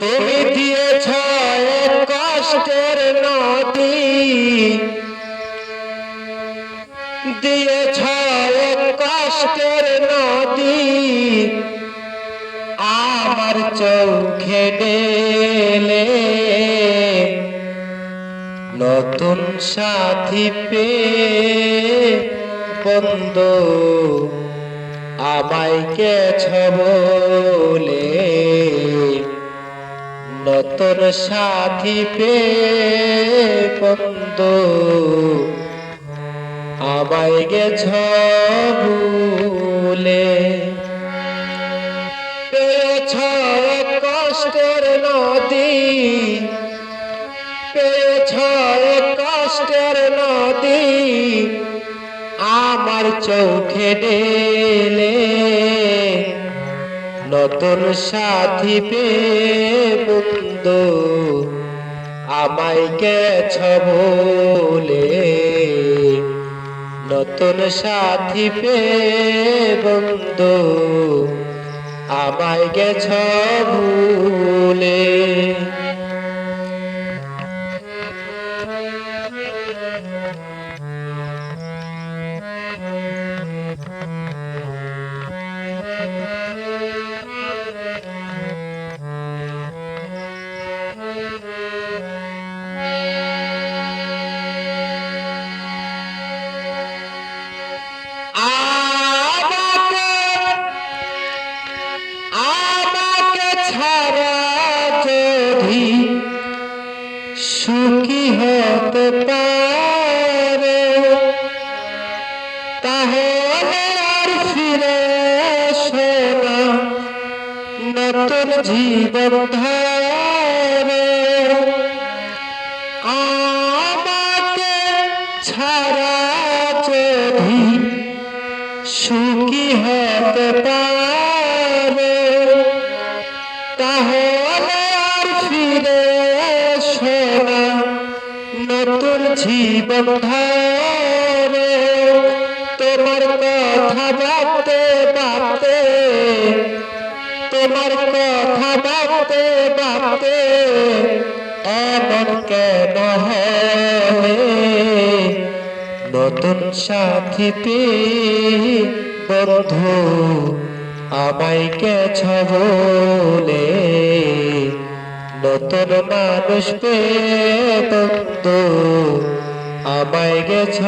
তুমি দিয়েছ কষ্টের নদী। দিয়েছ কষ্টের নদী। আমার চোখে ডেলে নতুন সাথী পে বন্ধু, আমায় গেছ বলে নতুন সাথী পে বন্ধু। আমায় গেছ ভুলে। পেয়েছ কষ্টের নদী। পেয়েছ কষ্টের নদী। আমার চোখে ডেলে নতুন সাথী পে বন্ধু আমায় গেছ বলে। নতুন সাথী পে বন্ধু আমায় গেছ ভুলে ধারে আমাকে ছাড়া যদি সুখী হতে পারে, তাহলে আর ফিরে শোনা নতুন জীবন ধারে তোমার কথা ভাবতে ভাবতে তোমার কথা ভাবতে ভাবতে এমন কেন নতুন সাথী পেয়ে বন্ধু আমায় গেছ বলে নতুন মানুষ পেয়ে বন্ধু আমায় গেছ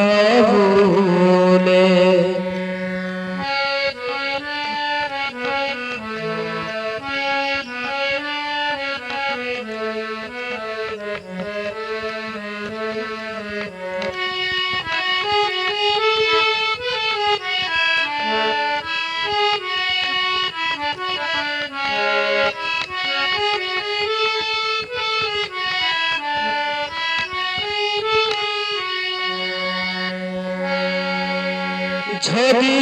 যদি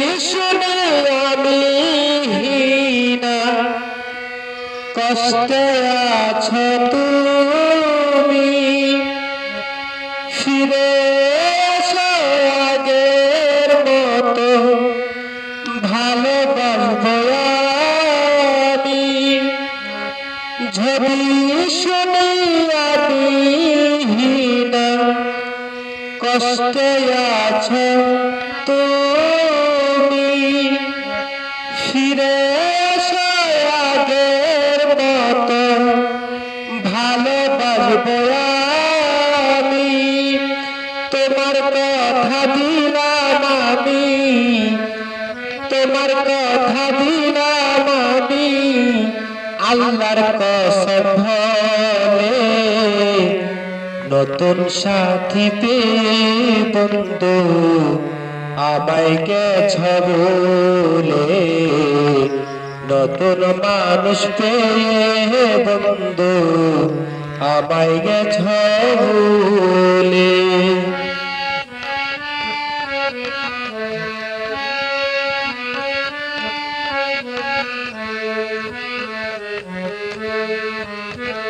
আমি কষ্টে আছো তুমি। ফিরে আগের মতো। ভালোবাসবো আমি। যদি শুনি আমি কষ্টে আছো ফিরে এসো আগের মতো ভালোবাসবো আমি। তোমার কথা দিলাম আমি। তোমার কথা দিলাম আমি। আল্লাহর কসম ভরে নতুন সাথী পেয়ে বন্ধু। আমায় গেছ নতুন মানুষ পেয়ে বন্ধু আমায় গেছ Thank you.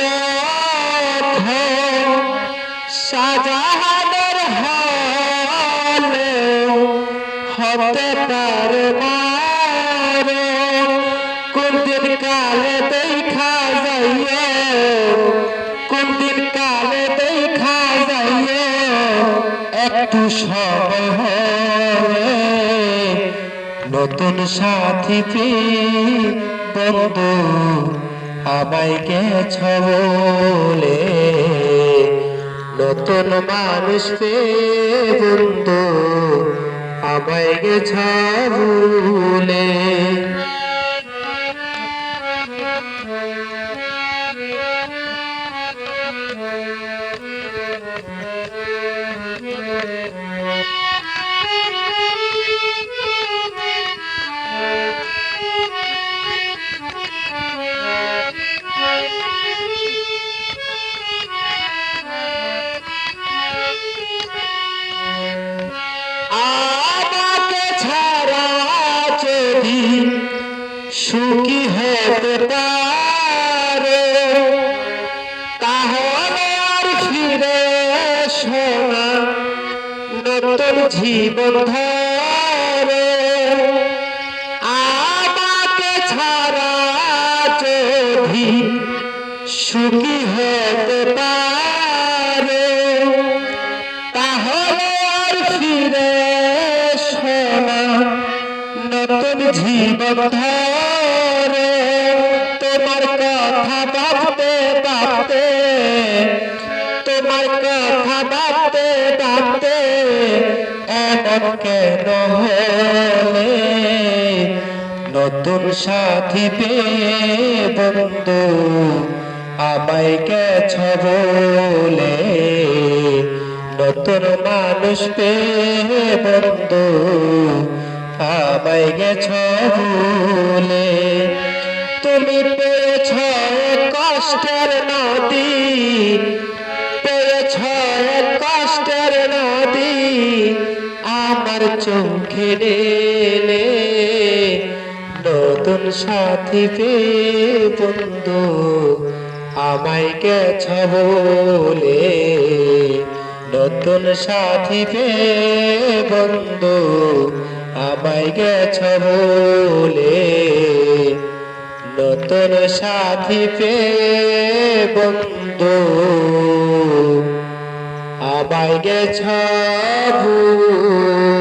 যাইয়ে কোন দিন কালে দেখা যাইয়ে, একটু সময় নতুন সাথী পেয়ে বন্ধু আমায় গেছ বলে। নতুন মানুষ পেয়ে বন্ধু আমায় গেছ বলে। Thank you. জীবন ধরে আমাকে ছাড়া যদি সুখী হতে পারে, তাহলে আর ফিরে শোনা নতুন জীবন ধরে। নতুন সাথী পেয়ে বন্ধু, আমায় গেছ নতুন মানুষ পেয়ে বন্ধু, আমায় গেছ বলে তুমি পেয়েছ কষ্টের নদী, পেয়েছ কষ্টের নদী আমার চোখে ঢেলে নতুন সাথী পেয়ে বন্ধু আমায় গেছ বলে। নতুন সাথী পেয়ে বন্ধু আমায় গেছ বলে। নতুন সাথী পেয়ে বন্ধু আমায় গেছ ভুলে